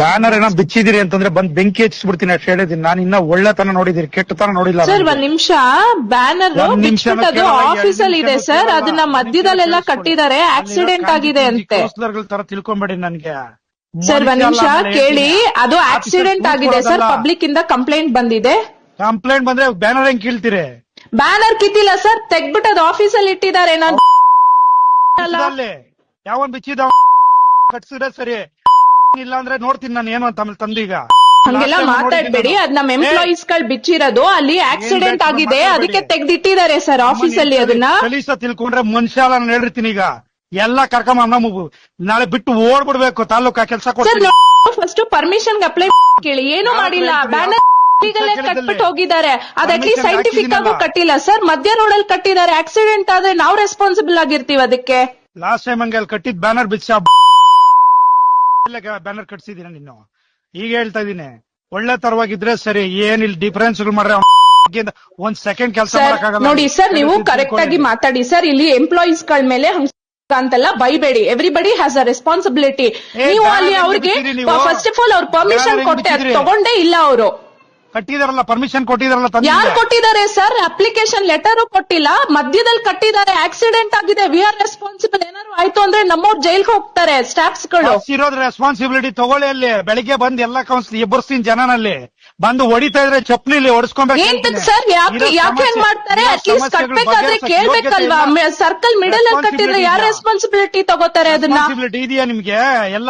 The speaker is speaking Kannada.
ಬ್ಯಾನರ್ ಏನೋ ಬಿಚ್ಚಿದಿರಿ ಅಂತಂದ್ರೆ ಬಂದ್ ಬೆಂಕಿ ಹಚ್ಚಿಸ್ಬಿಡ್ತೀನಿ ಅಷ್ಟು ಹೇಳಿದೀನಿ ನಾನು ಇನ್ನ ಒಳ್ಳೆತನ ನೋಡಿದಿರಿ ಕೆಟ್ಟತನ ನೋಡಿಲ್ಲ ಸರ್. ಒಂದ್ ನಿಮಿಷ. ಬ್ಯಾನರ್ ಒಂದ್ ನಿಮಿಷ ಆಫೀಸ್ ಅಲ್ಲಿ ಇದೆ ಸರ್ ಅದನ್ನ ಮಧ್ಯದಲ್ಲೆಲ್ಲ ಕಟ್ಟಿದ್ದಾರೆ. ಆಕ್ಸಿಡೆಂಟ್ ಆಗಿದೆ ಅಂತೆ. ಕೌನ್ಸಿಲರ್ಗಳ ತರ ತಿಳ್ಕೊಂಬೇಡಿ ನನ್ಗೆ. ಸರ್ ಒಂದ್ ನಿಮಿಷ ಕೇಳಿ. ಅದು ಆಕ್ಸಿಡೆಂಟ್ ಆಗಿದೆ ಸರ್ ಪಬ್ಲಿಕ್ ಇಂದ ಕಂಪ್ಲೇಂಟ್ ಬಂದಿದೆ. ಕಂಪ್ಲೇಂಟ್ ಬಂದ್ರೆ ಬ್ಯಾನರ್ ಹೆಂಗ್ ಕೀಳ್ತೀರಿ? ಬ್ಯಾನರ್ ಕಿತ್ತಿಲ್ಲ ಸರ್ ತೆಗ್ಬಿಟ್ಟು ಅದು ಆಫೀಸ್ ಅಲ್ಲಿ ಇಟ್ಟಿದ್ದಾರೆ. ನಾನು ಅಲ್ಲ. ಅಲ್ಲಿ. ಯಾವನ್ ಬಿಚ್ಚಿದ ಕಟ್ಸಿದ್ರೆ ಸರಿ. ಇಲ್ಲ ಅಂದ್ರೆ ನೋಡ್ತೀನಿ ನಾನು ಏನು ಅಂತ ಆಮೇಲೆ ತಂದೀಗ ಹಂಗೆಲ್ಲ ಮಾತಾಡ್ಬೇಡಿ. ಅದ್ ನಮ್. ಎಂಪ್ಲಾಯೀಸ್ಗಳು ಬಿಚ್ಚಿರೋದು. ಅಲ್ಲಿ ಆಕ್ಸಿಡೆಂಟ್ ಆಗಿದೆ. ಅದಕ್ಕೆ ತೆಗ್ದಿಟ್ಟಿದ್ದಾರೆ ಸರ್ ಆಫೀಸ್ ಅಲ್ಲಿ ಅದನ್ನ. ಕಲಿಸ ತಿಳ್ಕೊಂಡ್ರೆ ಮನುಷ್ಯ ಅಲ್ಲ ನಾನು ಹೇಳಿರ್ತೀನಿ ಈಗ. ಎಲ್ಲ ಕರ್ಕೊಂಬ ನಮ್ಮ ನಾಳೆ ಬಿಟ್ಟು ಓಡ್ಬಿಡ್ಬೇಕು ತಾಲೂಕಾ ಕೆಲಸ ಸರ್ ಕೊಡ್ತೀನಿ. ಫಸ್ಟ್ ಪರ್ಮಿಷನ್ ಅಪ್ಲೈ ಕೇಳಿ. ಏನು ಮಾಡಿಲ್ಲ. ಬ್ಯಾನರ್? ಕಟ್ಬಿಟ್ಟು ಹೋಗಿದ್ದಾರೆ. ಅದ್ ಅಟ್ಲೀಸ್ಟ್ ಸೈಂಟಿಫಿಕ್ ಆಗೂ ಕಟ್ಟಿಲ್ಲ ಸರ್. ಮಧ್ಯ ರೋಡ್ ಅಲ್ಲಿ ಕಟ್ಟಿದ್ದಾರೆ. ಆಕ್ಸಿಡೆಂಟ್ ಆದ್ರೆ ನಾವ್ ರೆಸ್ಪಾನ್ಸಿಬಲ್ ಆಗಿರ್ತೀವಿ ಅದಕ್ಕೆ. ಲಾಸ್ಟ್ ಟೈಮ್ ಹಂಗೆ ಅಲ್ಲಿ ಕಟ್ಟಿದ್ ಬ್ಯಾನರ್ ಬಿಚ್ಚ. ಬ್ಯಾನರ್ ಕಟ್ಸಿದೀನಿ ನೀನು ಈಗ ಹೇಳ್ತಾ ಇದೀನಿ. ಒಳ್ಳೆ ತರವಾಗಿದ್ರೆ ಸರಿ ಏನ್ ಇಲ್ಲಿ ಡಿಫರೆನ್ಸ್ ಮಾಡ್ರೆ ಒಂದ್ ಸೆಕೆಂಡ್ ಕೆಲಸ ನೋಡಿ ಸರ್ ನೀವು ಕರೆಕ್ಟ್ ಆಗಿ ಮಾತಾಡಿ. ಸರ್ ಇಲ್ಲಿ ಎಂಪ್ಲಾಯೀಸ್ಗಳ ಮೇಲೆ ಅಂತೆಲ್ಲ ಬೈಬೇಡಿ. ಎವ್ರಿಬಡಿ ಹ್ಯಾಸ್ ಅ ರೆಸ್ಪಾನ್ಸಿಬಿಲಿಟಿ ನೀವು ಅಲ್ಲಿ ಅವ್ರಿಗೆ ಫಸ್ಟ್ ಆಫ್ ಆಲ್ ಅವ್ರ ಪರ್ಮಿಷನ್ ಕೊಟ್ಟೆ ತಗೊಂಡೇ ಇಲ್ಲ ಅವರು. ಕಟ್ಟಿದಾರಲ್ಲ ಪರ್ಮಿಷನ್ ಕೊಟ್ಟಿದಾರಲ್ಲ ಯಾರು ಕೊಟ್ಟಿದ್ದಾರೆ ಸರ್? ಅಪ್ಲಿಕೇಶನ್ ಲೆಟರ್ ಕೊಟ್ಟಿಲ್ಲ. ಮಧ್ಯದಲ್ಲಿ ಕಟ್ಟಿದ್ದಾರೆ. ಆಕ್ಸಿಡೆಂಟ್ ಆಗಿದೆ. ವಿ ಆರ್ ರೆಸ್ಪಾನ್ಸಿಬಲ್ ಏನಾದ್ರು ಆಯ್ತು ಅಂದ್ರೆ ನಮ್ಮವ್ರು ಜೈಲ್ಗೆ ಹೋಗ್ತಾರೆ ಸ್ಟಾಫ್ಸ್ಗಳು. ಇರೋದ್ ರೆಸ್ಪಾನ್ಸಿಬಿಲಿಟಿ ತಗೊಳ್ಳಿ ಅಲ್ಲಿ. ಬೆಳಿಗ್ಗೆ ಬಂದ್ ಎಲ್ಲಾ ಕೌನ್ಸಿಲ್ ಎಬ್ಬರ್ಸ್ತೀನಿ ಜನನಲ್ಲಿ. ಬಂದು ಹೊಡಿತಾ ಇದ್ರೆ ಚಪ್ಲಿಲಿ ಹೊಡಿಸ್ಕೊಬೇಕು ಏನ್ ಸರ್? ಯಾಕೆ ಯಾಕೆ ಹೆಂಗ್ ಮಾಡ್ತಾರೆ? ಅಟ್ಲೀಸ್ಟ್ ಕಟ್ಬೇಕಾದ್ರೆ ಕೇಳ್ಬೇಕಲ್ವಾ? ಸರ್ಕಲ್ ಮಿಡಲ್ ಅಲ್ಲಿ ಕಟ್ಟಿದ್ರೆ ಯಾರು ರೆಸ್ಪಾನ್ಸಿಬಿಲಿಟಿ ತಗೋತಾರೆ ಅದನ್ನ? ರೆಸ್ಪಾನ್ಸಿಬಿಲಿಟಿ ಇದೆಯಾ ನಿಮ್ಗೆ? ಎಲ್ಲ